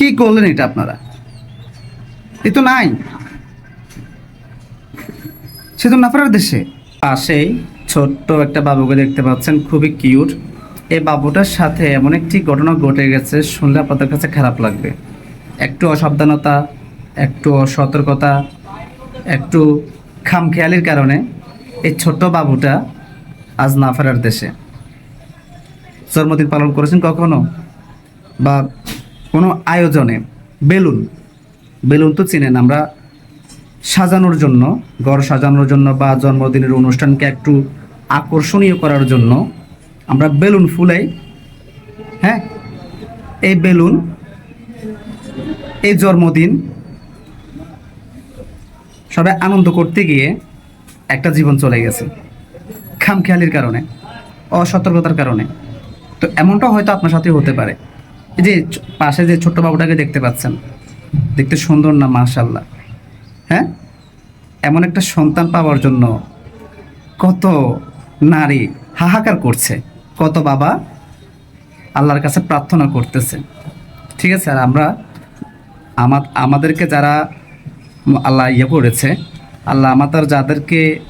কি করলেন এটা আপনারা? এ তো নাই। সে তো নাফারার দেশে। পাশেই ছোট্ট একটা বাবুকে দেখতে পাচ্ছেন, খুবই কিউট। এই বাবুটার সাথে এমন একটি ঘটনা ঘটে গেছে, শুনলে আপনাদের কাছে খারাপ লাগবে। একটু অসাবধানতা, একটু অসতর্কতা, একটু খামখেয়ালির কারণে এই ছোট্ট বাবুটা আজ নাফারার দেশে। জন্মদিন পালন করেছেন কখনো? বা কোনো আয়োজনে। বেলুন। বেলুন তো চিনেন, আমরা সাজানোর জন্য, ঘর সাজানোর জন্য বা জন্মদিনের অনুষ্ঠানকে একটু আকর্ষণীয় করার জন্য আমরা বেলুন ফুলাই। হ্যাঁ? এই বেলুন, এই জন্মদিন সবাই আনন্দ করতে গিয়ে একটা জীবন চলে গেছে। খামখেয়ালির কারণে, অসতর্কতার কারণে। তো এমনটা হয়তো আপনার সাথে হতে পারে। এই যে পাশে যে ছোট্ট বাবুটাকে দেখতে পাচ্ছেন, দেখতে সুন্দর না মাশাল্লাহ হ্যাঁ? এমন একটা সন্তান পাওয়ার জন্য কত নারী হাহাকার করছে, কত বাবা আল্লাহর কাছে প্রার্থনা করতেছে। ঠিক আছে, আর আমরা আমা- আমাদেরকে যারা আল্লাহ ইয়ে করেছে, আল্লাহ আমাদের যাদেরকে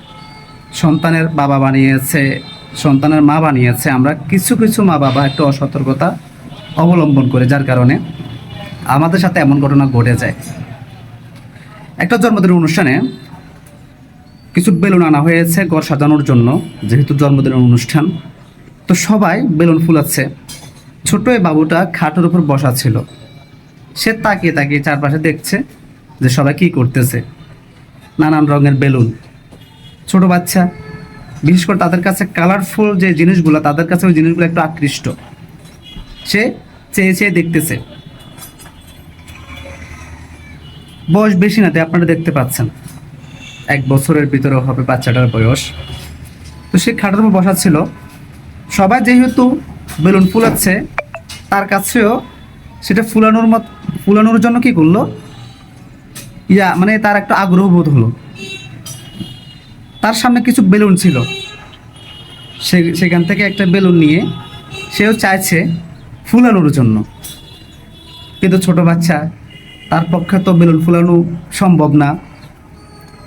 সন্তানের বাবা বানিয়েছে, সন্তানের মা বানিয়েছে, আমরা কিছু কিছু মা বাবা একটু অসতর্কতা অবলম্বন করে, যার কারণে আমাদের সাথে এমন ঘটনা ঘটে যায়। একটা জন্মদিনের অনুষ্ঠানে কিছু বেলুন আনা হয়েছে ঘর সাজানোর জন্য, যেহেতু জন্মদিনের অনুষ্ঠান। তো সবাই বেলুন ফুলাচ্ছে। ছোট এই বাবুটা খাটের উপর বসা ছিল। সে তাকিয়ে তাকিয়ে চারপাশে দেখছে যে সবাই কি করতেছে। নানান রঙের বেলুন। ছোট বাচ্চা, বিশেষ করে তাদের কাছে কালারফুল যে জিনিসগুলো, তাদের কাছে ওই জিনিসগুলো একটু আকৃষ্ট। সে চেয়ে চেয়ে দেখতেছে। বয়স বেশি না, তাই আপনারা দেখতে পাচ্ছেন। এক বছরের ভিতরে হবে বাচ্চাটার বয়স। তো সে খাটের উপর বসা ছিল। সবাই যেহেতু বেলুন ফুলাচ্ছে, তার কাছেও সেটা ফুলানোর মত ফুলানোর জন্য কি করল? ইয়া মানে তার একটা আগ্রহ বোধ হলো। তার সামনে কিছু বেলুন ছিল। সে সেখান থেকে একটা বেলুন নিয়ে সেও চাইছে ফুলানোর জন্য। কিন্তু ছোট বাচ্চা, তার পক্ষে তো বেলুন ফুলানো সম্ভব না।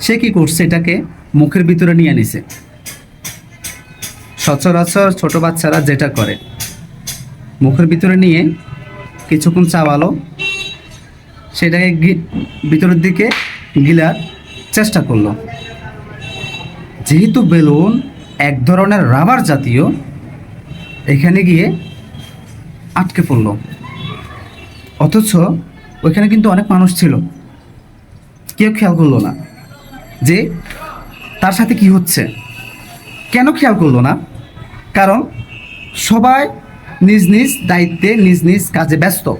সে কি করছে এটাকে মুখের ভিতরে নিয়ে নিছে। সচরাচর ছোট বাচ্চারা যেটা করে, মুখের ভিতরে নিয়ে কিছুক্ষণ চাওয়ালো সেটাকে ভিতরের দিকে গিলার চেষ্টা করল। যেহেতু বেলুন এক ধরনের রাবার জাতীয়, এখানে গিয়ে আটকে পড়ল। অথচ ওইখানে কিন্তু অনেক মানুষ ছিল। কেউ খেয়াল করল না যে তার সাথে কি হচ্ছে। কেন খেয়াল করল না? কারণ সবাই নিজ নিজ দায়িত্বে, নিজ নিজ কাজে ব্যস্ত।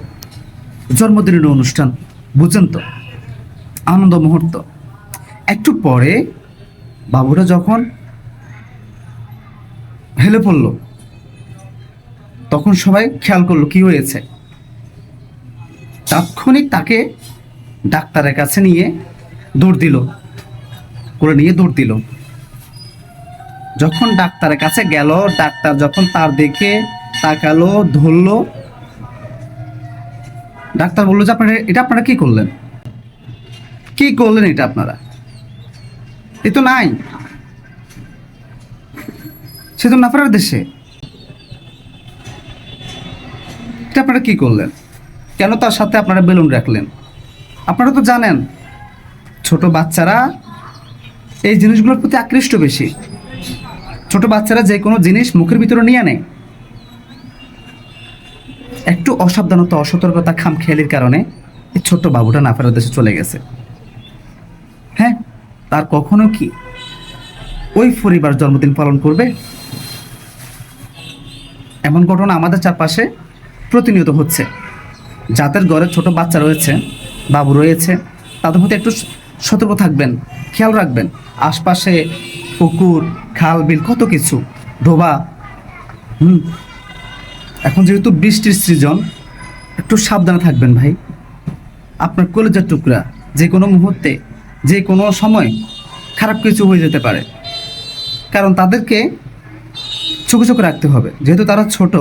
জন্মদিনের অনুষ্ঠান, বুঝছেন তো? আনন্দ মুহূর্ত। একটু পরে বাবুরা যখন হেলে পড়ল তখন সবাই খেয়াল করল, কি হয়েছে? তাৎক্ষণিক তাকে ডাক্তারের কাছে নিয়ে দৌড় দিল করে নিয়ে দৌড় দিল। যখন ডাক্তারের কাছে গেল, ডাক্তার যখন তার দেখে তাকালো, ধরলো, ডাক্তার বলল যে, আপনারা, এটা আপনারা কি করলেন? কি করলেন এটা আপনারা? এ তো নাই। সে তো নাফারার দেশে। এটা আপনারা কী করলেন? কেন তার সাথে আপনারা বেলুন রাখলেন? আপনারা তো জানেন, ছোট বাচ্চারা এই জিনিসগুলোর প্রতি আকৃষ্ট বেশি। ছোট বাচ্চারা যে কোনো জিনিস মুখের ভিতরে নিয়ে নেয়। একটু অসাবধানতা, অসতর্কতা খাম খামখেয়ালির কারণে এই ছোট্ট বাবুটা নাফারের দেশে চলে গেছে। হ্যাঁ তার কখনো কি ওই পরিবার জন্মদিন পালন করবে? এমন ঘটনা আমাদের চারপাশে প্রতিনিয়ত হচ্ছে। যাদের ঘরে ছোট বাচ্চা রয়েছে, বাবু রয়েছে, তাদের প্রতি একটু সতর্ক থাকবেন, খেয়াল রাখবেন। আশপাশে পুকুর, খাল, বিল, কত কিছু, ডোবা। হুম। এখন যেহেতু বৃষ্টির সিজন, একটু সাবধানে থাকবেন ভাই। আপনার কলেজের টুকরা, যে কোনো মুহূর্তে, যে কোনো সময় খারাপ কিছু হয়ে যেতে পারে। কারণ তাদেরকে চোখে চোখে রাখতে হবে। যেহেতু তারা ছোট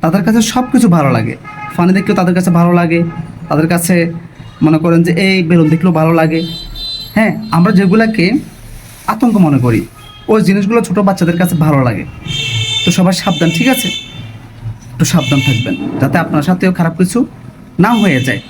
তাদের কাছে সব কিছু ভালো লাগে। ফানি দেখলেও তাদের কাছে ভালো লাগে। তাদের কাছে মনে করেন যে, এই বেলুন দেখলেও ভালো লাগে। হ্যাঁ আমরা যেগুলাকে আতঙ্ক মনে করি, ওই জিনিসগুলো ছোটো বাচ্চাদের কাছে ভালো লাগে। তো সবাই সাবধান, ঠিক আছে? একটু সাবধান থাকবেন, যাতে আপনার সাথেও খারাপ কিছু না হয়ে যায়।